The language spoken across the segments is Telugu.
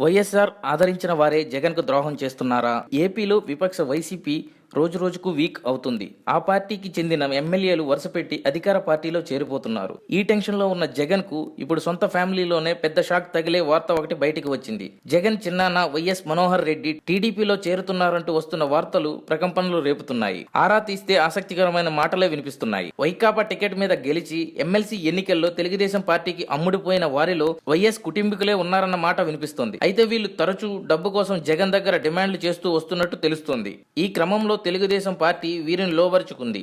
వైఎస్ఆర్ ఆదరించిన వారే జగన్కు ద్రోహం చేస్తున్నారా? ఏపీలో విపక్ష వైసీపీ రోజు రోజుకు వీక్ అవుతుంది. ఆ పార్టీకి చెందిన ఎమ్మెల్యేలు వరుసపెట్టి అధికార పార్టీలో చేరిపోతున్నారు. ఈ టెన్షన్లో ఉన్న జగన్కు ఇప్పుడు సొంత ఫ్యామిలీలోనే పెద్ద షాక్ తగిలే వార్త ఒకటి బయటికి వచ్చింది. జగన్ చిన్నాన్న వైఎస్ మనోహర్ రెడ్డి టీడీపీలో చేరుతున్నారంటూ వస్తున్న వార్తలు ప్రకంపనలు రేపుతున్నాయి. ఆరా తీస్తే ఆసక్తికరమైన మాటలే వినిపిస్తున్నాయి. వైకాపా టికెట్ మీద గెలిచి ఎమ్మెల్సీ ఎన్నికల్లో తెలుగుదేశం పార్టీకి అమ్ముడుపోయిన వారిలో వైఎస్ కుటుంబీకులే ఉన్నారన్న మాట వినిపిస్తోంది. అయితే వీళ్ళు తరచూ డబ్బు కోసం జగన్ దగ్గర డిమాండ్లు చేస్తూ వస్తున్నట్టు తెలుస్తోంది. ఈ క్రమంలో తెలుగుదేశం పార్టీ వీరిని లోబరుచుకుంది.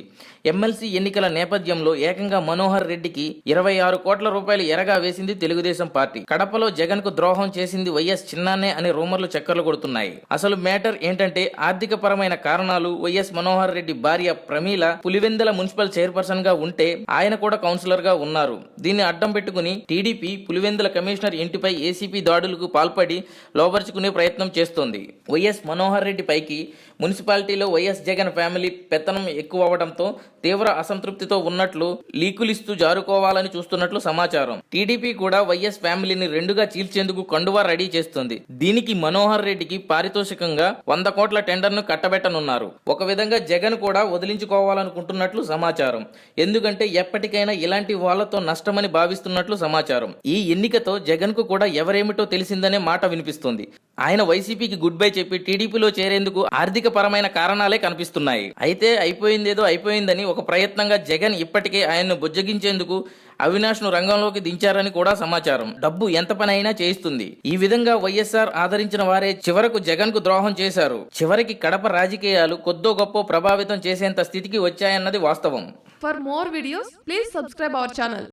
ఎమ్మెల్సీ ఎన్నికల నేపథ్యంలో ఏకంగా మనోహర్ రెడ్డికి ఇరవై ఆరు కోట్ల రూపాయలు ఎరగా వేసింది తెలుగుదేశం పార్టీ. కడపలో జగన్కు ద్రోహం చేసింది వైఎస్ చిన్నానే అనే రూమర్లు చక్కర్లు కొడుతున్నాయి. అసలు మ్యాటర్ ఏంటంటే ఆర్థిక పరమైన కారణాలు వైఎస్ మనోహర్ రెడ్డి భార్య ప్రమీల పులివెందల మున్సిపల్ చైర్పర్సన్గా ఉంటే ఆయన కూడా కౌన్సిలర్గా ఉన్నారు. దీన్ని అడ్డం పెట్టుకుని టీడీపీ పులివెందుల కమిషనర్ ఇంటిపై ఏసీపీ దాడులకు పాల్పడి లోబర్చుకునే ప్రయత్నం చేస్తోంది. వైఎస్ మనోహర్ రెడ్డి పైకి మున్సిపాలిటీలో వైఎస్ జగన్ ఫ్యామిలీ పెత్తనం ఎక్కువ అవడంతో తీవ్ర అసంతృప్తితో ఉన్నట్లు లీకులిస్తూ జారుకోవాలని చూస్తున్నట్లు సమాచారం. టీడీపీ కూడా వైఎస్ ఫ్యామిలీని రెండుగా చీల్చేందుకు కండువా రెడీ చేస్తుంది. దీనికి మనోహర్ రెడ్డికి పారితోషికంగా వంద కోట్ల టెండర్ను కట్టబెట్టనున్నారు. ఒక విధంగా జగన్ కూడా వదిలించుకోవాలనుకుంటున్నట్లు సమాచారం. ఎందుకంటే ఎప్పటికైనా ఇలాంటి వాళ్ళతో నష్టమని భావిస్తున్నట్లు సమాచారం. ఈ ఎన్నికతో జగన్కు కూడా ఎవరేమిటో తెలిసిందనే మాట వినిపిస్తుంది. ఆయన వైసీపీకి గుడ్ బై చెప్పి టీడీపీలో చేరేందుకు ఆర్థిక పరమైన కారణాలే కనిపిస్తున్నాయి. అయితే అయిపోయిందేదో అయిపోయిందని ఒక ప్రయత్నంగా జగన్ ఇప్పటికే ఆయన్ను బుజ్జగించేందుకు అవినాష్ను రంగంలోకి దించారని కూడా సమాచారం. డబ్బు ఎంత పని అయినా చేయిస్తుంది. ఈ విధంగా వైఎస్ఆర్ ఆదరించిన వారే చివరకు జగన్కు ద్రోహం చేశారు. చివరికి కడప రాజకీయాలు కొద్దో గొప్ప ప్రభావితం చేసేంత స్థితికి వచ్చాయన్నది వాస్తవం. For more videos please subscribe our channel